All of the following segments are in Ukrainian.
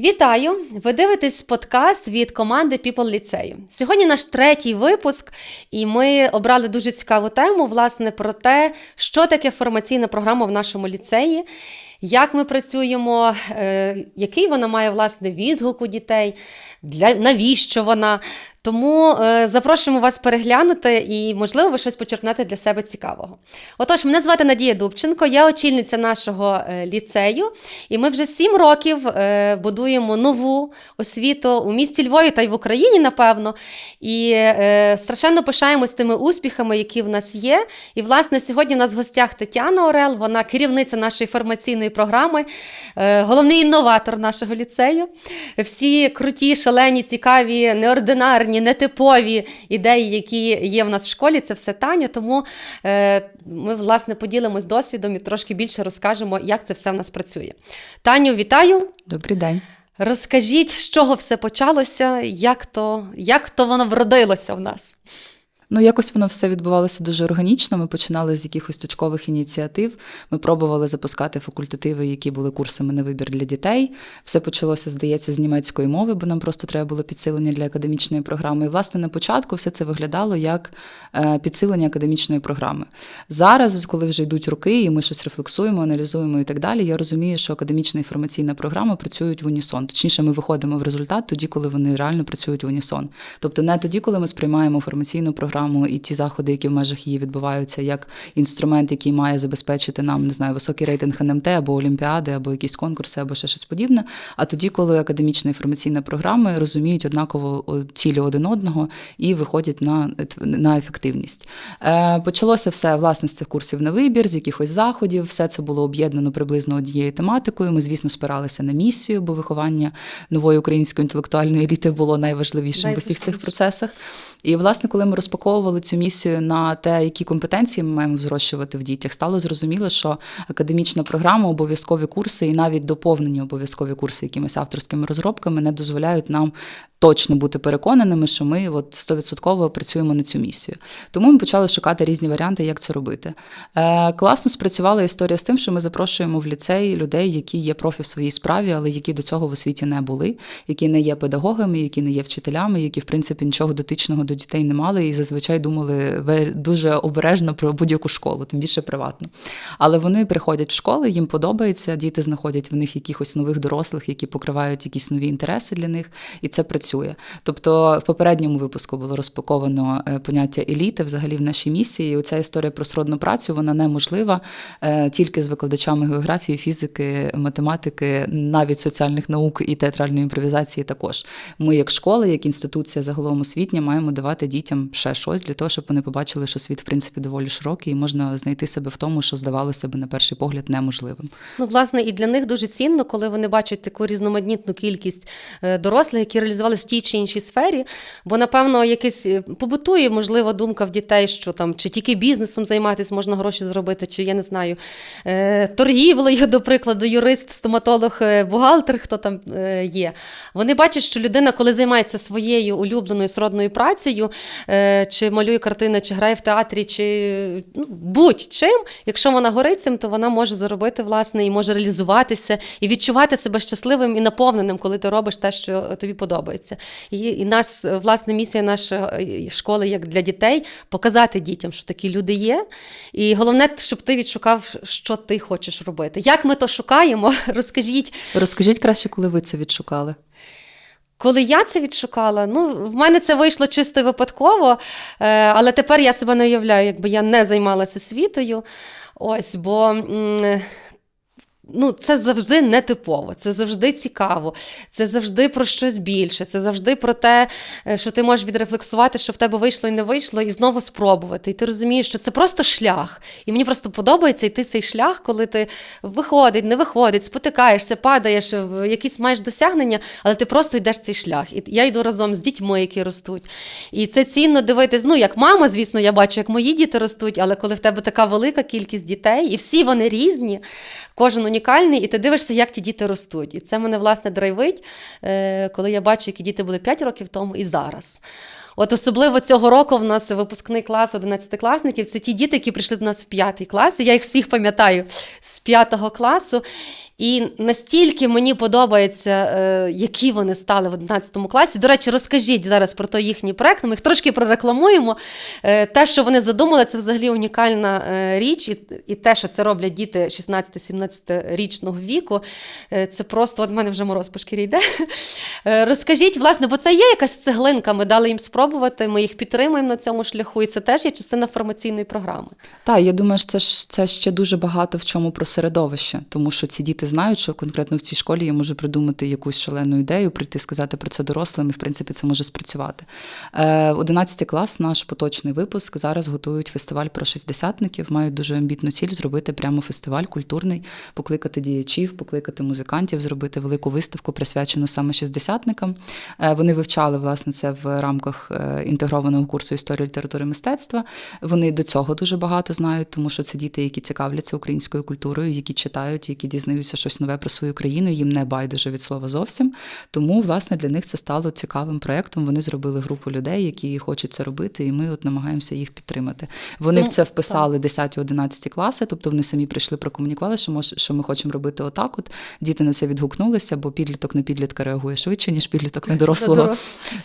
Вітаю! Ви дивитесь подкаст від команди People ліцею. Сьогодні наш третій випуск, і ми обрали дуже цікаву тему, власне, про те, що таке формаційна програма в нашому ліцеї, як ми працюємо, е, який вона має власне відгук у дітей, для, навіщо вона. Тому е, запрошуємо вас переглянути і, можливо, ви щось почерпнете для себе цікавого. Отож, мене звати Надія Дубченко, я очільниця нашого е, ліцею, і ми вже сім років е, будуємо нову освіту у місті Львові та й в Україні, напевно. І е, страшенно пишаємось тими успіхами, які в нас є. І, власне, сьогодні в нас в гостях Тетяна Орел, вона керівниця нашої формаційної програми, е, головний інноватор нашого ліцею. Всі круті, шалені, цікаві, неординарні, нетипові ідеї, які є в нас в школі, це все Таня. Тому е, ми, власне, поділимось досвідом і трошки більше розкажемо, як це все в нас працює. Таню, вітаю! Добрий день. Розкажіть, з чого все почалося, як то, як то воно вродилося в нас. Ну, якось воно все відбувалося дуже органічно. Ми починали з якихось точкових ініціатив. Ми пробували запускати факультативи, які були курсами на вибір для дітей. Все почалося, здається, з німецької мови, бо нам просто треба було підсилення для академічної програми. І, власне, на початку все це виглядало як е, підсилення академічної програми. Зараз, коли вже йдуть роки, і ми щось рефлексуємо, аналізуємо і так далі, я розумію, що академічна інформаційна програма працюють в унісон. Точніше, ми виходимо в результат тоді, коли вони реально працюють в унісон. Тобто не тоді, коли ми сприймаємо формаційну програму і ті заходи, які в межах її відбуваються, як інструмент, який має забезпечити нам не знаю, високий рейтинг НМТ або олімпіади, або якісь конкурси, або ще щось подібне. А тоді, коли академічна інформаційна програми розуміють однаково цілі один одного і виходять на, на ефективність. Е, Почалося все власне з цих курсів на вибір, з якихось заходів. Все це було об'єднано приблизно однією тематикою. Ми, звісно, спиралися на місію, бо виховання нової української інтелектуальної еліти було найважливішим в усіх цих процесах. І, власне, коли ми розпаковували цю місію на те, які компетенції ми маємо взрощувати в дітях, стало зрозуміло, що академічна програма, обов'язкові курси і навіть доповнені обов'язкові курси якимись авторськими розробками не дозволяють нам. Точно бути переконаними, що ми от стовідсотково працюємо на цю місію. Тому ми почали шукати різні варіанти, як це робити. Е, Класно спрацювала історія з тим, що ми запрошуємо в ліцей людей, які є профі в своїй справі, але які до цього в освіті не були, які не є педагогами, які не є вчителями, які в принципі нічого дотичного до дітей не мали і зазвичай думали дуже обережно про будь-яку школу, тим більше приватну. Але вони приходять в школи, їм подобається, діти знаходять в них якихось нових дорослих, які покривають якісь нові інтереси для них, і це працює. Тобто, в попередньому випуску було розпаковано поняття еліти взагалі в нашій місії. І Оця історія про сродну працю вона неможлива тільки з викладачами географії, фізики, математики, навіть соціальних наук і театральної імпровізації. Також ми, як школа, як інституція загалом освітня, маємо давати дітям ще щось для того, щоб вони побачили, що світ в принципі доволі широкий, і можна знайти себе в тому, що здавалося би на перший погляд неможливим. Ну, власне, і для них дуже цінно, коли вони бачать таку різноманітну кількість дорослих, які реалізувалися в тій чи іншій сфері, бо, напевно, якась побутує, можливо, думка в дітей, що там чи тільки бізнесом займатися можна гроші зробити, чи я не знаю, торгівлею, до прикладу, юрист, стоматолог, бухгалтер, хто там є. Вони бачать, що людина, коли займається своєю улюбленою сродною працею, чи малює картини, чи грає в театрі, чи ну, будь-чим, якщо вона горить цим, то вона може заробити власне і може реалізуватися і відчувати себе щасливим і наповненим, коли ти робиш те, що тобі подобається. І, і нас, власне, місія нашої школи як для дітей показати дітям, що такі люди є. І головне, щоб ти відшукав, що ти хочеш робити. Як ми то шукаємо, розкажіть. Розкажіть краще, коли ви це відшукали. Коли я це відшукала, ну в мене це вийшло чисто випадково, але тепер я себе не уявляю, якби я не займалася освітою. Ось, бо ну, це завжди нетипово, це завжди цікаво, це завжди про щось більше, це завжди про те, е, що ти можеш відрефлексувати, що в тебе вийшло і не вийшло, і знову спробувати. І ти розумієш, що це просто шлях. І мені просто подобається йти цей шлях, коли ти виходить, не виходить, спотикаєшся, падаєш, в якісь маєш досягнення, але ти просто йдеш цей шлях. І я йду разом з дітьми, які ростуть. І це цінно дивитись. Ну, як мама, звісно, я бачу, як мої діти ростуть, але коли в тебе така велика кількість дітей, і всі вони різні, кожен унікальний, і ти дивишся, як ті діти ростуть. І це мене, власне, драйвить, коли я бачу, які діти були 5 років тому і зараз. От особливо цього року в нас випускний клас 11-класників. Це ті діти, які прийшли до нас в п'ятий клас. Я їх всіх пам'ятаю з п'ятого класу. І настільки мені подобається, е, які вони стали в 11 класі. До речі, розкажіть зараз про той їхній проект. Ми їх трошки прорекламуємо. Е, Те, що вони задумали, це взагалі унікальна е, річ, і, те, що це роблять діти 16-17 річного віку, це просто от мене вже мороз по шкірі йде. Розкажіть, власне, бо це є якась цеглинка. Ми дали їм спробувати. Ми їх підтримуємо на цьому шляху, і це теж є частина формаційної програми. Так, я думаю, що це ж це ще дуже багато в чому про середовище, тому що ці діти знають, що конкретно в цій школі я можу придумати якусь шалену ідею, прийти сказати про це дорослим, і в принципі це може спрацювати. Е, 11 клас, наш поточний випуск. Зараз готують фестиваль про шістдесятників. Мають дуже амбітну ціль зробити прямо фестиваль культурний, покликати діячів, покликати музикантів, зробити велику виставку, присвячену саме шістдесятникам. Е, Вони вивчали власне це в рамках е, інтегрованого курсу історії літератури мистецтва. Вони до цього дуже багато знають, тому що це діти, які цікавляться українською культурою, які читають, які дізнаються щось нове про свою країну. Їм не байдуже від слова зовсім. Тому, власне, для них це стало цікавим проєктом. Вони зробили групу людей, які хочуть це робити, і ми от намагаємося їх підтримати. Вони Ну, в це вписали 10-11 класи, тобто вони самі прийшли, прокомунікували, що мож, що ми хочемо робити отак. От діти на це відгукнулися, бо підліток на підлітка реагує швидше, ніж підліток на дорослого.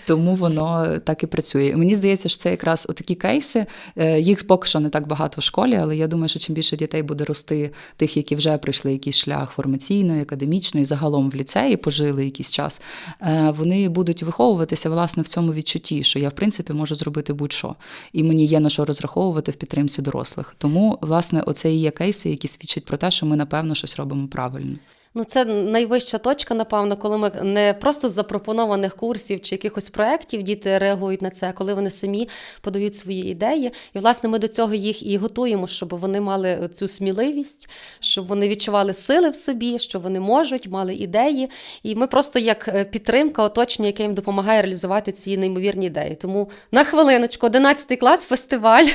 Тому воно так і працює. Мені здається, що це якраз отакі кейси. е, Їх поки що не так багато в школі, але я думаю, що чим більше дітей буде рости, тих, які вже пройшли якийсь шлях формаційний, академічної, загалом в ліцеї пожили якийсь час, е, вони будуть виховуватися власне в цьому відчутті, що я в принципі можу зробити будь-що, і мені є на що розраховувати в підтримці дорослих. Тому, власне, оце і є кейси, які свідчать про те, що ми напевно щось робимо правильно. Ну, це найвища точка, напевно, коли ми не просто з запропонованих курсів чи якихось проєктів діти реагують на це, а коли вони самі подають свої ідеї. І, власне, ми до цього їх і готуємо, щоб вони мали цю сміливість, щоб вони відчували сили в собі, що вони можуть, мали ідеї. І ми просто як е, підтримка, оточення, яке їм допомагає реалізувати ці неймовірні ідеї. Тому на хвилиночку, 11 клас, фестиваль,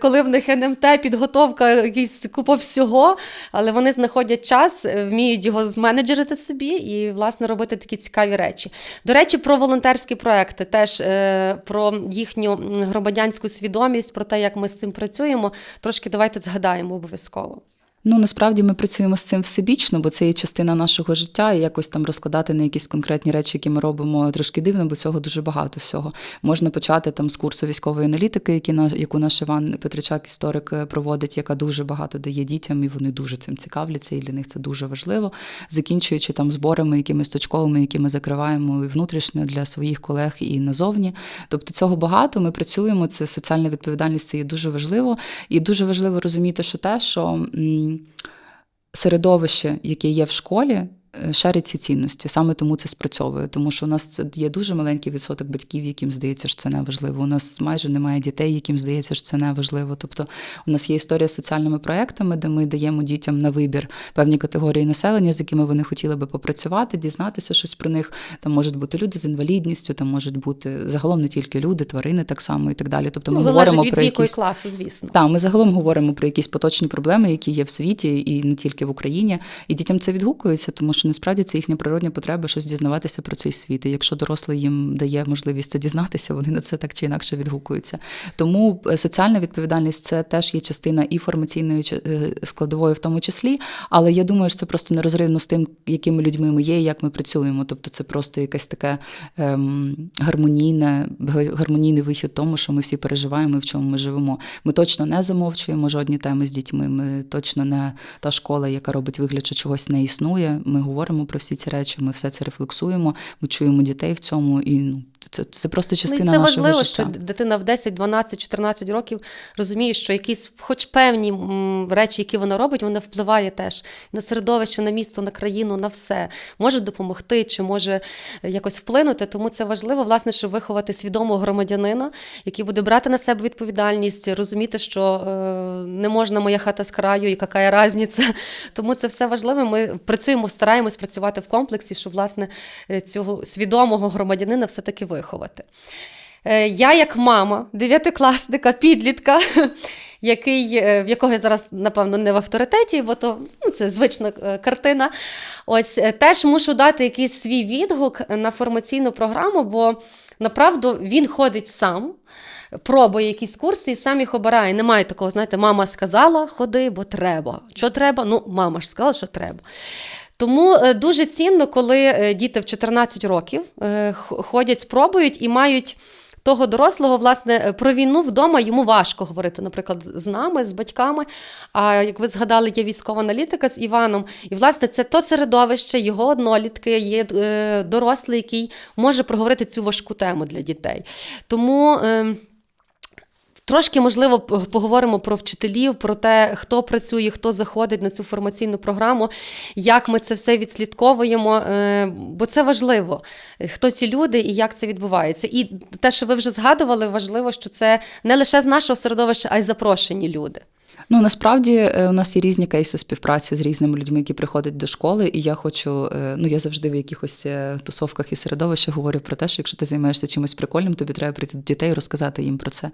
коли в них НМТ, підготовка, якийсь купа всього, але вони знаходять час, е, вміють його зменеджерити собі і, власне, робити такі цікаві речі. До речі, про волонтерські проекти, теж е, про їхню громадянську свідомість, про те, як ми з цим працюємо. Трошки давайте згадаємо обов'язково. Ну насправді ми працюємо з цим всебічно, бо це є частина нашого життя, і якось там розкладати на якісь конкретні речі, які ми робимо, трошки дивно, бо цього дуже багато всього. Можна почати там з курсу військової аналітики, які на яку наш Іван Петричак, історик, е, проводить, яка дуже багато дає дітям, і вони дуже цим цікавляться, і для них це дуже важливо. Закінчуючи там зборами, якимись точковими, які ми закриваємо і внутрішньо для своїх колег і назовні. Тобто цього багато. Ми працюємо. Це соціальна відповідальність це є дуже важливо, і дуже важливо розуміти, що те, що. М, середовище, яке є в школі, шарить ці цінності. Саме тому це спрацьовує. Тому що у нас є дуже маленький відсоток батьків, яким здається, що це не важливо. У нас майже немає дітей, яким здається, що це не важливо. Тобто, у нас є історія з соціальними проектами, де ми даємо дітям на вибір певні категорії населення, з якими вони хотіли би попрацювати, дізнатися щось про них. Там можуть бути люди з інвалідністю, там можуть бути загалом не тільки люди, тварини так само і так далі. Тобто, ми ну, говоримо від про якісь класу, звісно. так, ми загалом говоримо про якісь поточні проблеми, які є в світі, і не тільки в Україні. І дітям це відгукується, тому що насправді це їхня природня потреба щось дізнаватися про цей світ. І якщо дорослий їм дає можливість це дізнатися, вони на це так чи інакше відгукуються. Тому е, соціальна відповідальність це теж є частина і формаційної е, складової, в тому числі. Але я думаю, що це просто нерозривно з тим, якими людьми ми є і як ми працюємо. Тобто, це просто якесь таке ем, гармонійне, га- гармонійний вихід тому, що ми всі переживаємо і в чому ми живемо. Ми точно не замовчуємо жодні теми з дітьми. Ми точно не та школа, яка робить вигляд, що чогось не існує. Ми говоримо про всі ці речі, ми все це рефлексуємо, ми чуємо дітей в цьому, і ну це, це просто Ну, частина і це нашого важливо, життя. що дитина в 10, 12, 14 років розуміє, що якісь, хоч певні речі, які вона робить, вона впливає теж на середовище, на місто, на країну, на все. Може допомогти чи може якось вплинути. Тому це важливо, власне, щоб виховати свідомого громадянина, який буде брати на себе відповідальність, розуміти, що е, не можна моя хата з краю, і яка різниця. Тому це все важливо. Ми працюємо, стараємось працювати в комплексі, щоб власне е, цього свідомого громадянина все-таки виховати. Е, Я, як мама дев'ятикласника, підлітка, який, е, в якого я зараз, напевно, не в авторитеті, бо то ну, це звична е, картина. Ось теж мушу дати якийсь свій відгук на формаційну програму, бо направду він ходить сам. пробує якісь курси і сам їх обирає. Немає такого, знаєте, мама сказала, ходи, бо треба. Що треба? Ну, мама ж сказала, що треба. Тому е, дуже цінно, коли е, діти в 14 років е, ходять, спробують і мають. Того дорослого, власне, про війну вдома йому важко говорити, наприклад, з нами, з батьками. А як ви згадали, є військова аналітика з Іваном. І, власне, це то середовище, його однолітки, є дорослий, який може проговорити цю важку тему для дітей. Тому. Трошки, можливо, поговоримо про вчителів, про те, хто працює, хто заходить на цю формаційну програму, як ми це все відслідковуємо, е, бо це важливо. Хто ці люди і як це відбувається. І те, що ви вже згадували, важливо, що це не лише з нашого середовища, а й запрошені люди. Ну насправді е, у нас є різні кейси співпраці з різними людьми, які приходять до школи, і я хочу. е, Ну я завжди в якихось е, тусовках і середовищах говорю про те, що якщо ти займаєшся чимось прикольним, тобі треба прийти до дітей і розказати їм про це.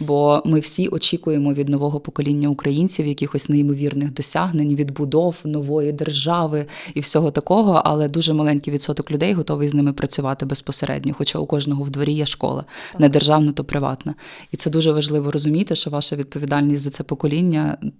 Бо ми всі очікуємо від нового покоління українців якихось неймовірних досягнень, відбудов нової держави і всього такого, але дуже маленький відсоток людей готовий з ними працювати безпосередньо. Хоча у кожного в дворі є школа, не державна, то приватна. І це дуже важливо розуміти, що ваша відповідальність за це покоління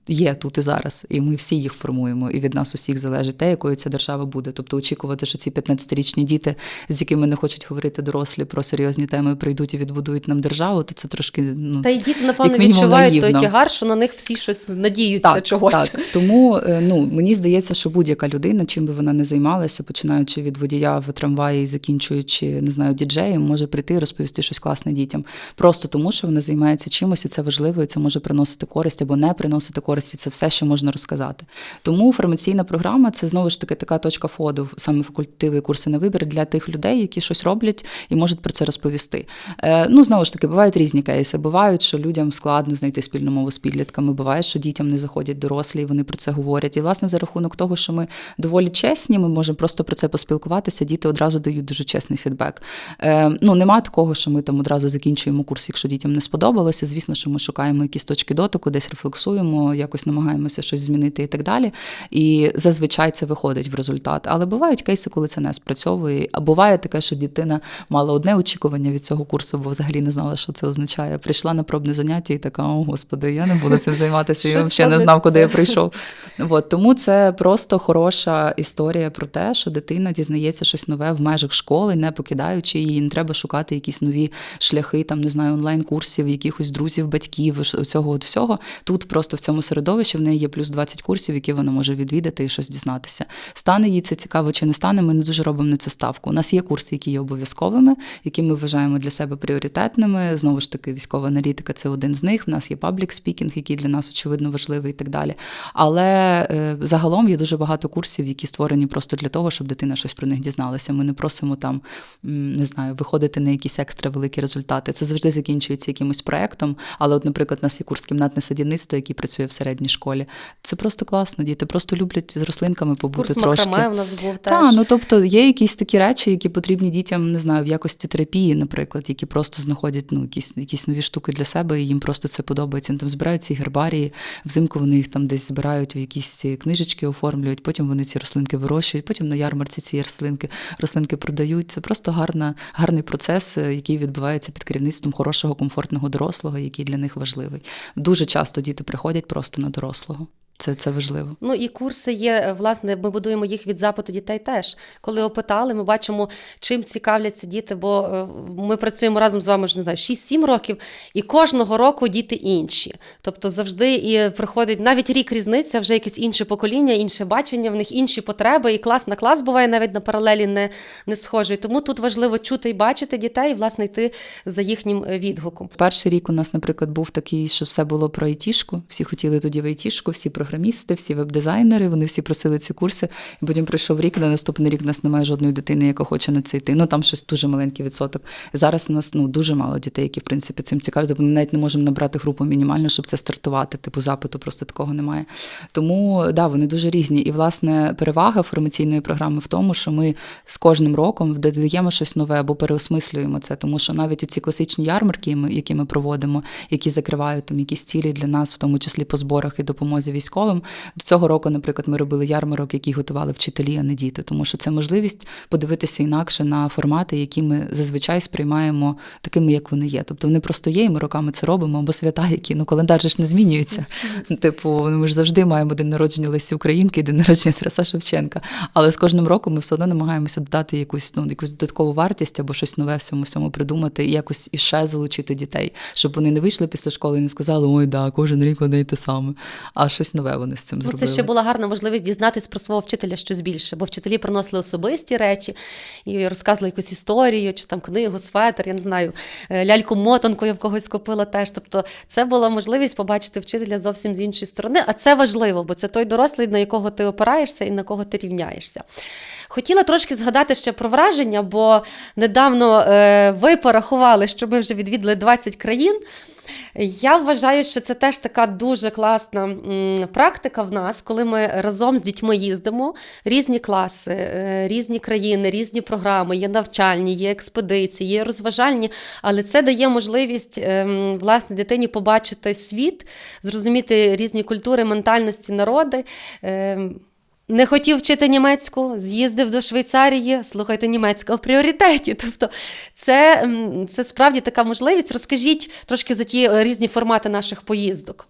є тут і зараз, і ми всі їх формуємо. І від нас усіх залежить те, якою ця держава буде. Тобто очікувати, що ці 15-річні діти, з якими не хочуть говорити дорослі про серйозні теми, прийдуть і відбудують нам державу, то це трошки ну Та й діти, напевно, відчувають той тягар, що на них всі щось надіються чогось. Так. Тому е, ну, мені здається, що будь-яка людина, чим би вона не займалася, починаючи від водія в трамваї і закінчуючи, не знаю, діджеєм, може прийти і розповісти щось класне дітям. Просто тому, що вона займається чимось, і це важливо, і це може приносити користь або не приносити користь, і це все, що можна розказати. Тому формаційна програма це знову ж таки така точка входу, саме факультативи курси на вибір для тих людей, які щось роблять і можуть про це розповісти. Е, ну, знову ж таки, бувають різні кейси. Бувають, що людям складно знайти спільну мову з підлітками. Буває, що дітям не заходять дорослі, і вони про це говорять. І власне за рахунок того, що ми доволі чесні, ми можемо просто про це поспілкуватися. Діти одразу дають дуже чесний фідбек. Е, ну нема такого, що ми там одразу закінчуємо курс, якщо дітям не сподобалося. Звісно, що ми шукаємо якісь точки дотику, десь рефлексуємо, якось намагаємося щось змінити і так далі. І зазвичай це виходить в результат. Але бувають кейси, коли це не спрацьовує. А буває таке, що дитина мала одне очікування від цього курсу, бо взагалі не знала, що це означає. Прийшла на пробне заняття і така: о господи, я не буду цим займатися. Я взагалі не знав, куди я прийшов. От, тому це просто хороша історія про те, що дитина дізнається щось нове в межах школи, не покидаючи її. Не треба шукати якісь нові шляхи, там не знаю, онлайн-курсів, якихось друзів, батьків, цього от всього. Тут просто в цьому середовищі в неї є плюс 20 курсів, які вона може відвідати і щось дізнатися. Стане їй це цікаво чи не стане, ми не дуже робимо на це ставку. У нас є курси, які є обов'язковими, які ми вважаємо для себе пріоритетними. Знову ж таки, військова аналітика це один з них. В нас є паблік спікінг, який для нас очевидно важливий і так далі. Але е, загалом є дуже багато курсів, які створені просто для того, щоб дитина щось про них дізналася. Ми не просимо там, не знаю, виходити на якісь екстра великі результати. Це завжди закінчується якимось проектом. Але, от, наприклад, у нас є курс кімнатне садівництво, який працює в середній школі. Це просто класно. Діти просто люблять з рослинками побути Курс трошки. макраме у нас був теж. Так, ну тобто є якісь такі речі, які потрібні дітям, не знаю, в якості терапії, наприклад, які просто знаходять ну, якісь, якісь нові штуки для себе, і їм просто це подобається. Вони там збирають ці гербарії, взимку вони їх там десь збирають в якісь ці книжечки, оформлюють, потім вони ці рослинки вирощують, потім на ярмарці ці рослинки, рослинки продають. Це просто гарна, гарний процес, е, який відбувається під керівництвом хорошого, комфортного дорослого, який для них важливий. Дуже часто діти приходять просто на дорослого. Це, це важливо. Ну і курси є, е, власне, ми будуємо їх від запиту дітей теж. Коли опитали, ми бачимо, чим цікавляться діти, бо е, ми працюємо разом з вами вже не знаю, 6-7 років, і кожного року діти інші. Тобто завжди і приходить навіть рік різниця, вже якесь інше покоління, інше бачення, в них інші потреби, і клас на клас буває навіть на паралелі не, не схожий. Тому тут важливо чути і бачити дітей, і власне йти за їхнім е, відгуком. Перший рік у нас, наприклад, був такий, що все було про айтішку. Всі хотіли тоді в айтішку, всі програмісти, всі веб-дизайнери, вони всі просили ці курси. І потім пройшов рік, на наступний рік у нас немає жодної дитини, яка хоче на це йти. Ну там щось дуже маленький відсоток. Зараз у нас ну дуже мало дітей, які в принципі цим цікаві. Тобто ми навіть не можемо набрати групу мінімально, щоб це стартувати. Типу запиту просто такого немає. Тому да, вони дуже різні. І власне перевага формаційної програми в тому, що ми з кожним роком додаємо щось нове або переосмислюємо це, тому що навіть у ці класичні ярмарки, які ми проводимо, які закривають там якісь цілі для нас, в тому числі по зборах і допомозі військовим. Військовим. До цього року, наприклад, ми робили ярмарок, який готували вчителі, а не діти, тому що це можливість подивитися інакше на формати, які ми зазвичай сприймаємо такими, як вони є. Тобто вони просто є, і ми роками це робимо, або свята, які ну календар же ж не змінюється. Типу, ми ж завжди маємо день народження Лесі Українки, і день народження Тараса Шевченка. Але з кожним роком ми все одно намагаємося додати якусь ну якусь додаткову вартість або щось нове в цьому всьому придумати і якось іще залучити дітей, щоб вони не вийшли після школи і не сказали, ой, да, кожен рік одне й те саме. А щось нове вони з цим Ну, зробили. це ще була гарна можливість дізнатись про свого вчителя щось більше, бо вчителі приносили особисті речі і розказували якусь історію, чи там книгу, светер, я не знаю, е, ляльку мотанку я в когось купила теж. Тобто це була можливість побачити вчителя зовсім з іншої сторони. А це важливо, бо це той дорослий, на якого ти опираєшся і на кого ти рівняєшся. Хотіла трошки згадати ще про враження, бо недавно е, ви порахували, що ми вже відвідали 20 країн. Я вважаю, що це теж така дуже класна практика в нас, коли ми разом з дітьми їздимо, різні класи, е, різні країни, різні програми, є навчальні, є експедиції, є розважальні, але це дає можливість ем, власне дитині побачити світ, зрозуміти різні культури, ментальності, народи. Не хотів вчити німецьку, з'їздив до Швейцарії, слухайте німецька в пріоритеті. Тобто, це, це справді така можливість. Розкажіть трошки за ті е, різні формати наших поїздок.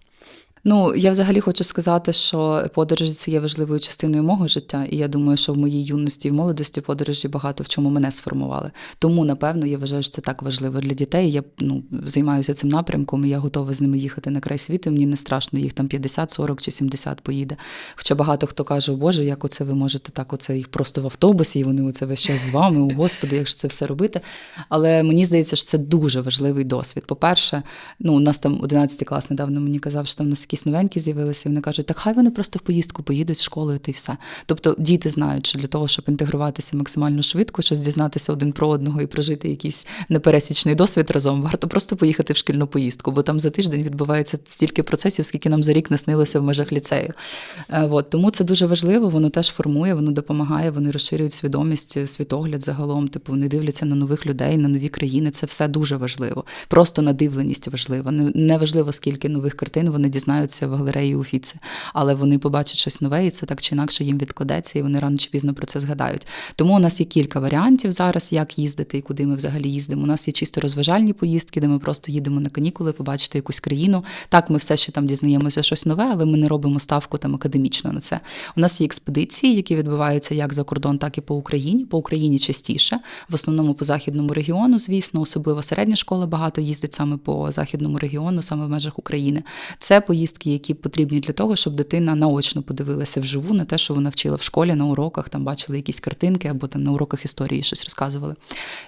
Ну, я взагалі хочу сказати, що подорожі це є важливою частиною мого життя, і я думаю, що в моїй юності і в молодості подорожі багато в чому мене сформували. Тому, напевно, я вважаю, що це так важливо для дітей. Я ну, займаюся цим напрямком, і я готова з ними їхати на край світу. і Мені не страшно, їх там 50, 40 чи 70 поїде. Хоча багато хто каже, «О, Боже, як оце ви можете так, оце їх просто в автобусі, і вони оце весь час з вами, о Господи, як ж це все робити. Але мені здається, що це дуже важливий досвід. По-перше, ну, у нас там 11 клас недавно мені казав, що там у нас якісь новенькі з'явилися, вони кажуть, так хай вони просто в поїздку поїдуть з школою, та й все. Тобто діти знають, що для того, щоб інтегруватися максимально швидко, щось дізнатися один про одного і прожити якийсь непересічний досвід разом, варто просто поїхати в шкільну поїздку, бо там за тиждень відбувається стільки процесів, скільки нам за рік не снилося в межах ліцею. Е, От, тому це дуже важливо, воно теж формує, воно допомагає, вони розширюють свідомість, світогляд загалом. Типу, вони дивляться на нових людей, на нові країни. Це все дуже важливо. Просто надивленість важлива. Не, важливо, скільки нових картин вони дізнаються в галереї Уфіци, але вони побачать щось нове, і це так чи інакше їм відкладеться, і вони рано чи пізно про це згадають. Тому у нас є кілька варіантів зараз, як їздити і куди ми взагалі їздимо. У нас є чисто розважальні поїздки, де ми просто їдемо на канікули, побачити якусь країну. Так, ми все ще там дізнаємося щось нове, але ми не робимо ставку там академічно на це. У нас є експедиції, які відбуваються як за кордон, так і по Україні. По Україні частіше, в основному по західному регіону, звісно, особливо середня школа багато їздить саме по західному регіону, саме в межах України. Це поїздки, які потрібні для того, щоб дитина наочно подивилася вживу на те, що вона вчила в школі на уроках, там бачили якісь картинки або там на уроках історії щось розказували.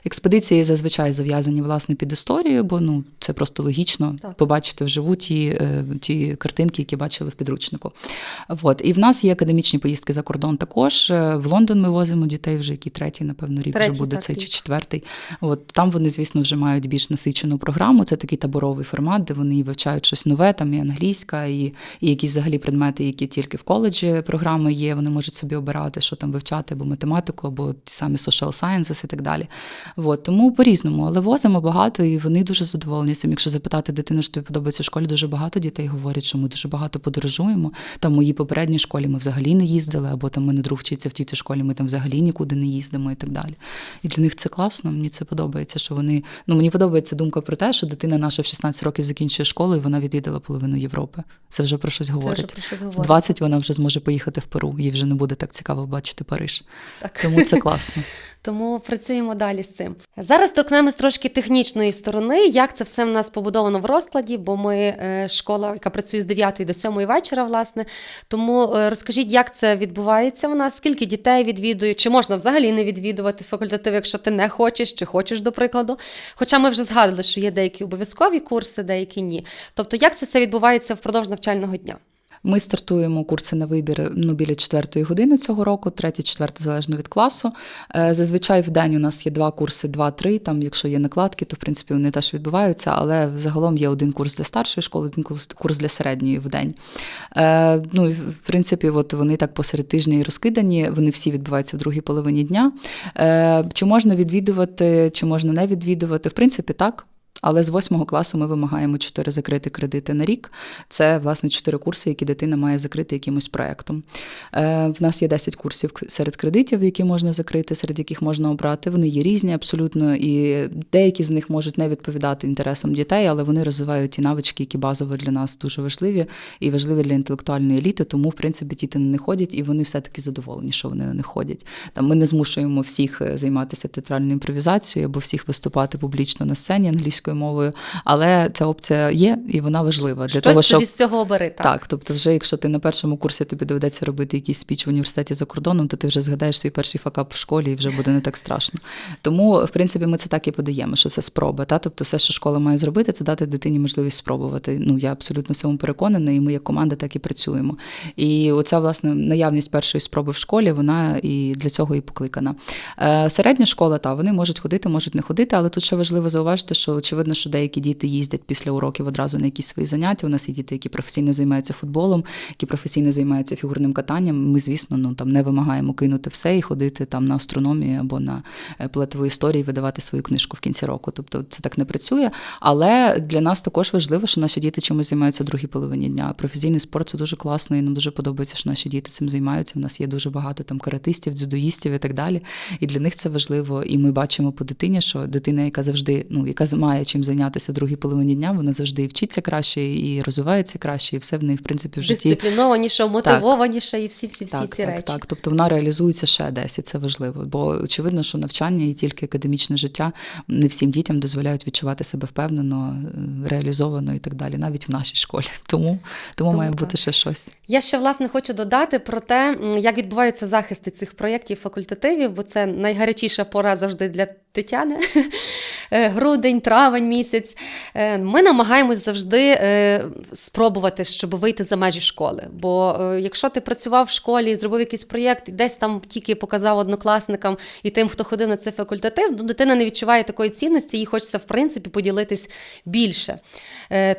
Експедиції зазвичай зав'язані власне під історію, бо ну це просто логічно Так. побачити вживу ті, е, ті картинки, які бачили в підручнику. От і в нас є академічні поїздки за кордон. Також Е, в Лондон ми возимо дітей вже який третій, напевно, рік Третій, вже буде так, цей чи четвертий. От там вони, звісно, вже мають більш насичену програму. Це такий таборовий формат, де вони вивчають щось нове, там і англійська, і, і якісь взагалі предмети, які тільки в коледжі програми є. Вони можуть собі обирати, що там вивчати, або математику, або ті самі social sciences і так далі. От, тому по-різному, але возимо багато, і вони дуже задоволені цим. Якщо запитати дитину, що тобі подобається в школі, дуже багато дітей говорять, що ми дуже багато подорожуємо. Там в моїй попередній школі ми взагалі не їздили, або там мене друг вчиться в тій школі, ми там взагалі нікуди не їздимо і так далі. І для них це класно. Мені це подобається, що вони ну мені подобається думка про те, що дитина наша в 16 років закінчує школу, і вона відвідала половину Європи. Це вже про щось Це вже говорить. про щось В говорить. 20 вона вже зможе поїхати в Перу, їй вже не буде так цікаво бачити Париж. Так. Тому це класно. Тому працюємо далі з цим. Зараз торкнемось трошки технічної сторони, як це все в нас побудовано в розкладі, бо ми е, школа, яка працює з 9 до 7 вечора, власне. Тому е, розкажіть, як це відбувається у нас, скільки дітей відвідують, чи можна взагалі не відвідувати факультатив, якщо ти не хочеш, чи хочеш, до прикладу. Хоча ми вже згадували, що є деякі обов'язкові курси, деякі ні. Тобто, як це все відбувається впродовж навчального дня? Ми стартуємо курси на вибір ну, біля четвертої години цього року, третя, четверта, залежно від класу. Е, Зазвичай в день у нас є два курси, два-три. Там, якщо є накладки, то в принципі вони теж відбуваються, але загалом є один курс для старшої школи, один курс- курс для середньої в день. Е, ну, і, в принципі, от вони так посеред тижня і розкидані, вони всі відбуваються в другій половині дня. Е, Чи можна відвідувати, чи можна не відвідувати? В принципі, так. Але з восьмого класу ми вимагаємо чотири закриті кредити на рік. Це власне чотири курси, які дитина має закрити якимось проектом. Е, В нас є 10 курсів серед кредитів, які можна закрити, серед яких можна обрати. Вони є різні абсолютно, і деякі з них можуть не відповідати інтересам дітей, але вони розвивають ті навички, які базово для нас дуже важливі і важливі для інтелектуальної еліти. Тому, в принципі, діти на них ходять, і вони все-таки задоволені, що вони на них ходять. Там ми не змушуємо всіх е, займатися театральною імпровізацією або всіх виступати публічно на сцені англійською мовою, але ця опція є і вона важлива для Щось того, щоб собі з цього обери. Так. так, тобто, вже якщо ти на першому курсі тобі доведеться робити якийсь спіч в університеті за кордоном, то ти вже згадаєш свій перший факап в школі і вже буде не так страшно. Тому, в принципі, ми це так і подаємо, що це спроба. Та? Тобто, все, що школа має зробити, це дати дитині можливість спробувати. Ну я абсолютно в цьому переконана, і ми як команда так і працюємо. І оця власне наявність першої спроби в школі, вона і для цього і покликана. Е, Середня школа, та вони можуть ходити, можуть не ходити, але тут ще важливо зауважити, що очевидно, що деякі діти їздять після уроків одразу на якісь свої заняття. У нас є діти, які професійно займаються футболом, які професійно займаються фігурним катанням. Ми, звісно, ну там не вимагаємо кинути все і ходити там на астрономію або на е, плетову історію, видавати свою книжку в кінці року. Тобто це так не працює. Але для нас також важливо, що наші діти чимось займаються в другій половині дня. Професійний спорт це дуже класно, і нам дуже подобається, що наші діти цим займаються. У нас є дуже багато там каратистів, дзюдоїстів і так далі. І для них це важливо. І ми бачимо по дитині, що дитина, яка завжди, ну яка має чим зайнятися в другій половині дня, вона завжди і вчиться краще, і розвивається краще, і все в неї, в принципі, в житті. Дисциплінованіше, мотивованіше і всі всі всі Так, ці так, речі. так. Тобто вона реалізується ще десь, і це важливо. Бо очевидно, що навчання і тільки академічне життя не всім дітям дозволяють відчувати себе впевнено, е, реалізовано і так далі, навіть в нашій школі. Тому, тому, Тому має так. бути ще щось. Я ще власне хочу додати про те, як відбуваються захисти цих проєктів факультативів, бо це найгарячіша пора завжди для Тетяни. Е, Грудень, травень місяць. Е, Ми намагаємось завжди е, спробувати, щоб вийти за межі школи. Бо якщо ти працював в школі, зробив якийсь проєкт, десь там тільки показав однокласникам і тим, хто ходив на цей факультатив, ну, дитина не відчуває такої цінності, їй хочеться в принципі поділитись більше.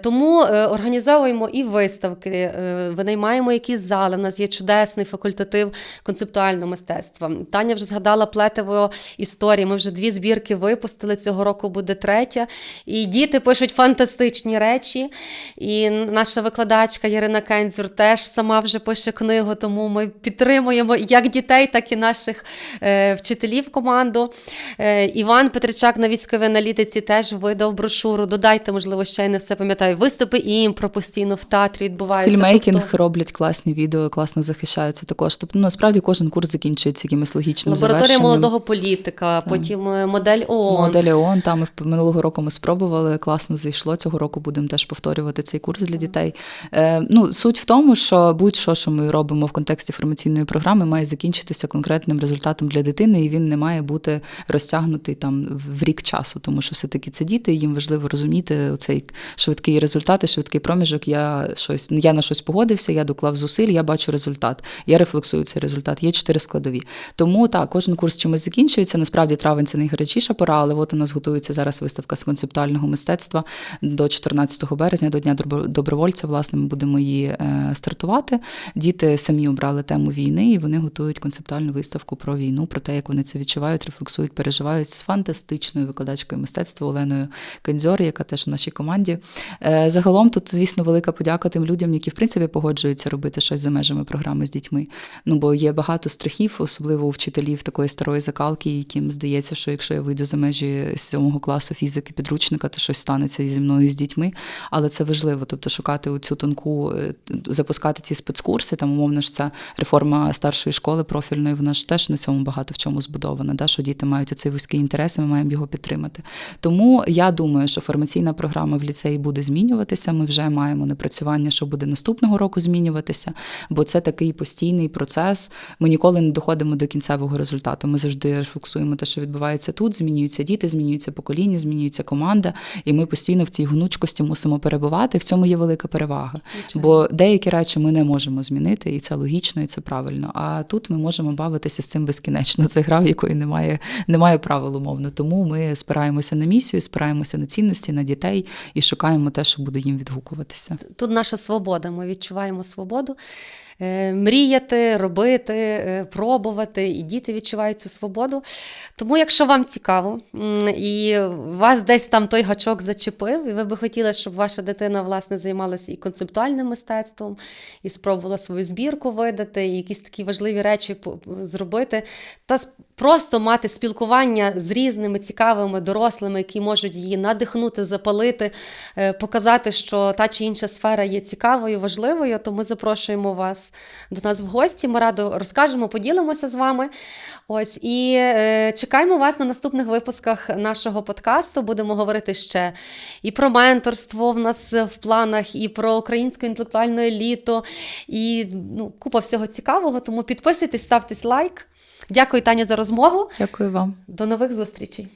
Тому організовуємо і виставки, винаймаємо якісь зали. У нас є чудесний факультатив концептуального мистецтва. Таня вже згадала плетиво історії. Ми вже дві збірки випустили. Цього року буде третя. І діти пишуть фантастичні речі. І наша викладачка Ярина Кензюр теж сама вже пише книгу, тому ми підтримуємо як дітей, так і наших е, вчителів команду. Е, Іван Петричак на військовій аналітиці теж видав брошуру. Додайте, можливо, ще й не все пам'ятаю. Виступи імпро постійно в театрі відбуваються. Фільмейкінг Тобто роблять класні відео, класно захищаються також. Тобто, ну, насправді кожен курс закінчується якимось логічним лабораторія завершенням. молодого політика, потім е, модель ООН. Моделі ООН, там ми минулого року ми спробували, класно зайшло. Цього року будемо теж повторювати цей курс для дітей. Е, ну, суть в тому, що будь-що, що ми робимо в контексті формаційної програми, має закінчитися конкретним результатом для дитини, і він не має бути розтягнутий там в рік часу, тому що все-таки це діти, і їм важливо розуміти цей швидкий результат і швидкий проміжок. Я щось я на щось погодився, я доклав зусиль, я бачу результат. Я рефлексую цей результат. Є чотири складові. Тому так, кожен курс чимось закінчується. Насправді травень це найгарячіша пора, але от у нас готується зараз виставка з концептуального мистецтва до 14 березня, до Дня добро- добровольця. Власне, ми будемо її е, стартувати. Діти самі обрали тему війни, і вони готують концептуальну виставку про війну, про те, як вони це відчувають, рефлексують, переживають з фантастичною викладачкою мистецтва Оленою Кензьор, яка теж у нашій команді. Е, Загалом тут, звісно, велика подяка тим людям, які в принципі погоджуються робити щось за межами програми з дітьми. Ну бо є багато страхів, особливо у вчителів такої старої закалки, яким здається, що якщо я вийду за межі сьомого класу фізики підручника, то щось станеться зі мною з дітьми. Але це важливо, тобто шукати цю тонку, е, запускати ці спецкурси. Там умовно ж ця реформа старшої школи профільної, вона ж теж на цьому багато в чому збудована. Да? Що діти мають оцей вузький інтерес, і ми маємо його підтримати. Тому я думаю, що формаційна програма в ліцеї буде змінюватися. Ми вже маємо напрацювання, що буде наступного року змінюватися, бо це такий постійний процес. Ми ніколи не доходимо до кінцевого результату. Ми завжди рефлексуємо те, що відбувається тут. Змінюються діти, змінюється покоління, змінюється команда, і ми постійно в цій гнучкості мусимо перебувати. В цьому є велика перевага. Звичайно. Бо деякі речі ми не можемо змінити, і це логічно, і це правильно. А тут ми можемо бавитися з цим безкінечно. Це гра, в якої немає, немає правил умовно. Тому ми спираємося на місію, спираємося на цінності, на дітей і шукаємо те, що буде їм відгукуватися. Тут наша свобода. Ми відчуваємо свободу. Е, мріяти, робити, е, пробувати, і діти відчувають цю свободу. Тому, якщо вам цікаво, і вас десь там той гачок зачепив, і ви би хотіли, щоб ваша дитина власне займалася і концептуальним мистецтвом, і спробувала свою збірку видати, і якісь такі важливі речі зробити, та просто мати спілкування з різними цікавими дорослими, які можуть її надихнути, запалити, е, показати, що та чи інша сфера є цікавою, важливою, то ми запрошуємо вас до нас в гості. Ми радо розкажемо, поділимося з вами. Ось і е, чекаємо вас на наступних випусках нашого подкасту. Будемо говорити ще і про менторство в нас в планах, і про українську інтелектуальну еліту, і ну, купа всього цікавого. Тому підписуйтесь, ставте лайк. Дякую, Таня, за розмову. Дякую вам. До нових зустрічей.